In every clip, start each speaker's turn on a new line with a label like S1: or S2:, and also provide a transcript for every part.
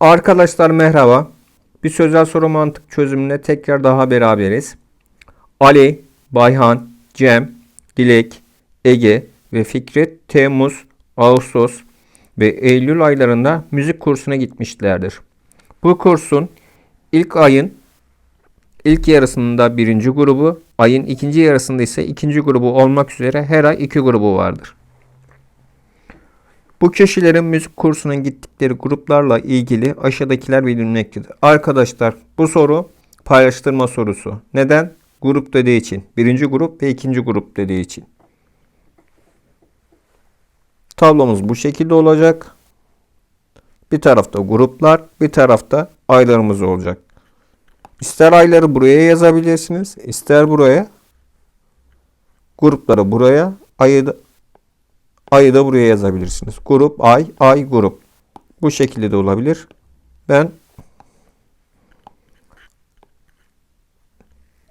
S1: Arkadaşlar merhaba. Bir sözel soru mantık çözümüne tekrar daha beraberiz. Ali, Bayhan, Cem, Dilek, Ege ve Fikret Temmuz, Ağustos ve Eylül aylarında müzik kursuna gitmişlerdir. Bu kursun ilk ayın ilk yarısında birinci grubu, ayın ikinci yarısında ise ikinci grubu olmak üzere her ay iki grubu vardır. Bu kişilerin müzik kursuna gittikleri gruplarla ilgili aşağıdakiler bilinmektedir. Arkadaşlar bu soru paylaştırma sorusu. Neden? Grup dediği için. Birinci grup ve ikinci grup dediği için. Tablomuz bu şekilde olacak. Bir tarafta gruplar, bir tarafta aylarımız olacak. İster ayları buraya yazabilirsiniz, ister buraya. Grupları buraya, ayı ayı da buraya yazabilirsiniz. Grup, ay, ay, grup. Bu şekilde de olabilir. Ben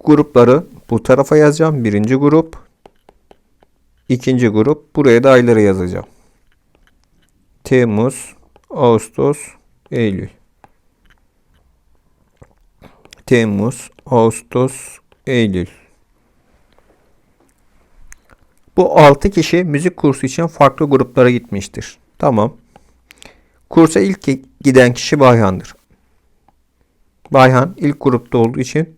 S1: grupları bu tarafa yazacağım. Birinci grup, ikinci grup. Buraya da ayları yazacağım. Temmuz, Ağustos, Eylül. Temmuz, Ağustos, Eylül. Bu 6 kişi müzik kursu için farklı gruplara gitmiştir. Tamam. Kursa ilk giden kişi Bayhan'dır. Bayhan ilk grupta olduğu için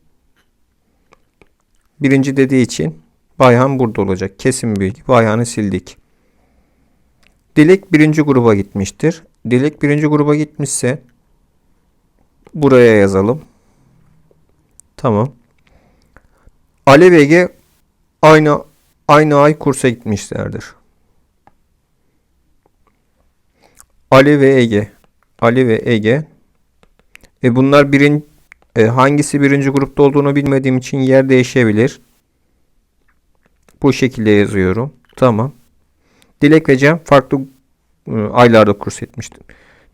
S1: birinci dediği için Bayhan burada olacak. Kesin bilgi. Bayhan'ı sildik. Dilek birinci gruba gitmiştir. Dilek birinci gruba gitmişse buraya yazalım. Tamam. Ali ve Ege aynı aynı ay kursa gitmişlerdir. Ali ve Ege. Ali ve Ege. E bunlar birin e, hangisi birinci grupta olduğunu bilmediğim için yer değişebilir. Bu şekilde yazıyorum. Tamam. Dilek ve Cem farklı e, aylarda kurs etmiştir.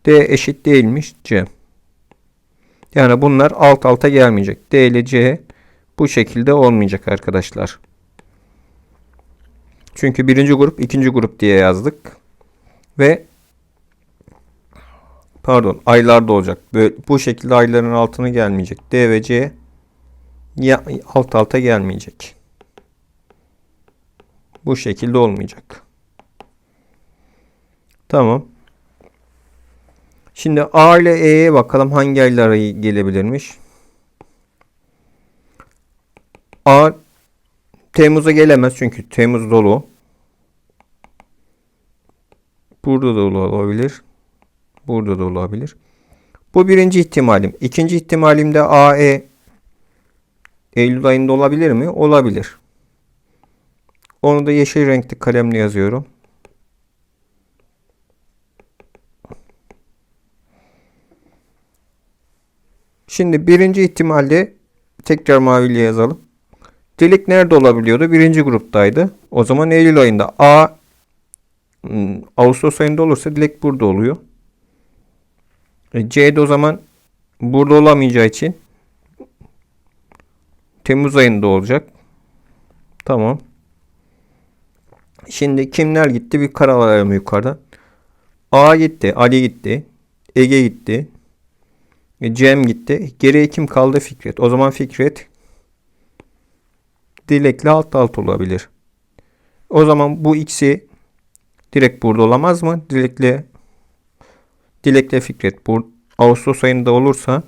S1: D eşit değilmiş Cem. Yani bunlar alt alta gelmeyecek. D ile C bu şekilde olmayacak arkadaşlar. Çünkü birinci grup ikinci grup diye yazdık. Ve pardon aylarda olacak. Böyle, bu şekilde ayların altına gelmeyecek. D ve C ya, alt alta gelmeyecek. Bu şekilde olmayacak. Tamam. Şimdi A ile E'ye bakalım hangi aylara gelebilirmiş. A Temmuz'a gelemez çünkü Temmuz dolu. Burada da olabilir. Burada da olabilir. Bu birinci ihtimalim. İkinci ihtimalimde A, E Eylül ayında olabilir mi? Olabilir. Onu da yeşil renkli kalemle yazıyorum. Şimdi birinci ihtimalde tekrar maviyle yazalım. Dilek nerede olabiliyordu? Birinci gruptaydı. O zaman Eylül ayında. A hmm, Ağustos ayında olursa Dilek burada oluyor. E, C de o zaman burada olamayacağı için Temmuz ayında olacak. Tamam. Şimdi kimler gitti? Bir karalayalım yukarıdan. A gitti. Ali gitti. Ege gitti. E, Cem gitti. Geriye kim kaldı? Fikret. O zaman Fikret Dilek'le alt alt olabilir. O zaman bu ikisi direkt burada olamaz mı? Dilek'le Dilek'le Fikret bu Ağustos ayında olursa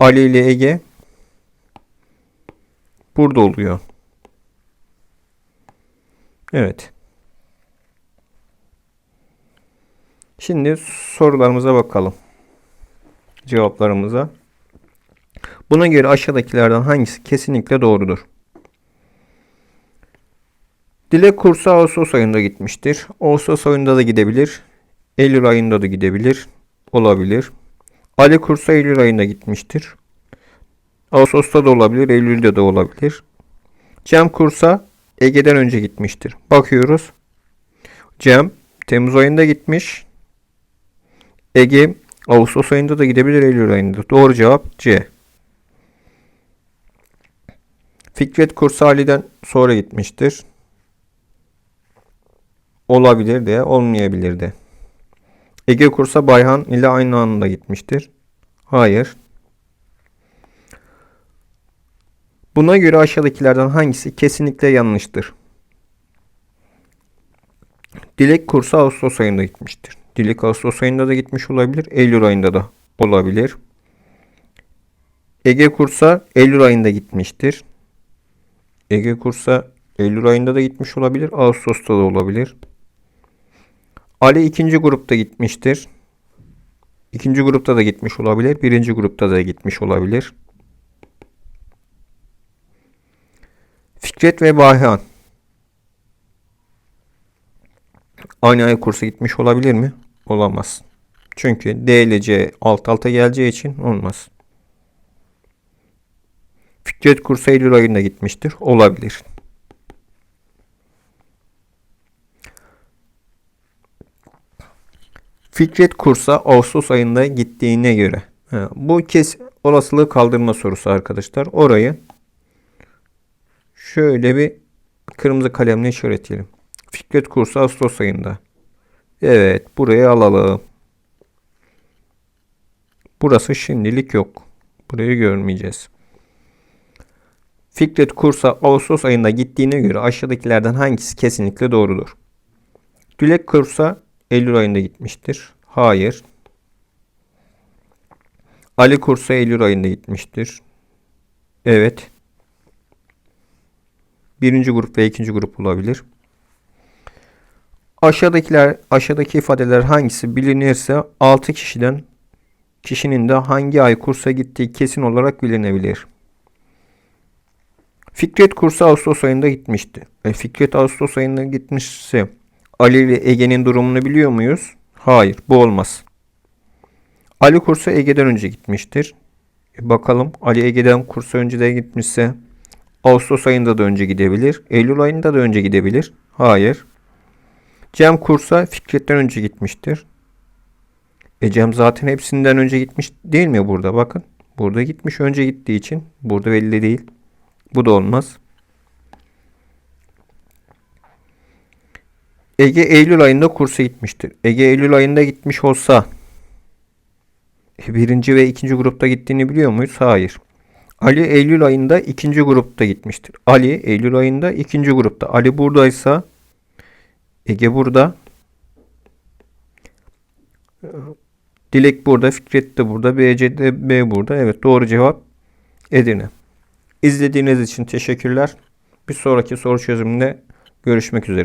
S1: Ali ile Ege burada oluyor. Evet. Şimdi sorularımıza bakalım. Cevaplarımıza. Buna göre aşağıdakilerden hangisi kesinlikle doğrudur? Dilek kursu Ağustos ayında gitmiştir. Ağustos ayında da gidebilir. Eylül ayında da gidebilir. Olabilir. Ali kursa Eylül ayında gitmiştir. Ağustos'ta da olabilir. Eylül'de de olabilir. Cem kursa Ege'den önce gitmiştir. Bakıyoruz. Cem Temmuz ayında gitmiş. Ege Ağustos ayında da gidebilir. Eylül ayında. Doğru cevap C. Fikret kursa Ali'den sonra gitmiştir olabilir de olmayabilir de. Ege kursa Bayhan ile aynı anda gitmiştir. Hayır. Buna göre aşağıdakilerden hangisi kesinlikle yanlıştır? Dilek kursa Ağustos ayında gitmiştir. Dilek Ağustos ayında da gitmiş olabilir. Eylül ayında da olabilir. Ege kursa Eylül ayında gitmiştir. Ege kursa Eylül ayında da gitmiş olabilir. Ağustos'ta da olabilir. Ali ikinci grupta gitmiştir. İkinci grupta da gitmiş olabilir. Birinci grupta da gitmiş olabilir. Fikret ve Bayhan. Aynı ay kursa gitmiş olabilir mi? Olamaz. Çünkü D ile C alt alta geleceği için olmaz. Fikret kursa Eylül ayında gitmiştir. Olabilir. Fikret kursa Ağustos ayında gittiğine göre. Bu kes olasılığı kaldırma sorusu arkadaşlar. Orayı şöyle bir kırmızı kalemle işaretleyelim. Fikret kursu Ağustos ayında. Evet, burayı alalım. Burası şimdilik yok. Burayı görmeyeceğiz. Fikret kursa Ağustos ayında gittiğine göre aşağıdakilerden hangisi kesinlikle doğrudur? Dilek kursa Eylül ayında gitmiştir. Hayır. Ali kursa Eylül ayında gitmiştir. Evet. Birinci grup ve ikinci grup olabilir. Aşağıdakiler, aşağıdaki ifadeler hangisi bilinirse 6 kişiden kişinin de hangi ay kursa gittiği kesin olarak bilinebilir. Fikret kursa Ağustos ayında gitmişti. E, Fikret Ağustos ayında gitmişse Ali ile Ege'nin durumunu biliyor muyuz? Hayır, bu olmaz. Ali kursa Ege'den önce gitmiştir. E, bakalım Ali Ege'den kursa önce de gitmişse Ağustos ayında da önce gidebilir. Eylül ayında da önce gidebilir. Hayır. Cem kursa Fikret'ten önce gitmiştir. E Cem zaten hepsinden önce gitmiş değil mi burada? Bakın. Burada gitmiş önce gittiği için. Burada belli değil. Bu da olmaz. Ege Eylül ayında kursa gitmiştir. Ege Eylül ayında gitmiş olsa e, birinci ve ikinci grupta gittiğini biliyor muyuz? Hayır. Ali Eylül ayında ikinci grupta gitmiştir. Ali Eylül ayında ikinci grupta. Ali buradaysa Ege burada. Dilek burada. Fikret de burada. BC B burada. Evet doğru cevap Edirne. İzlediğiniz için teşekkürler. Bir sonraki soru çözümünde görüşmek üzere.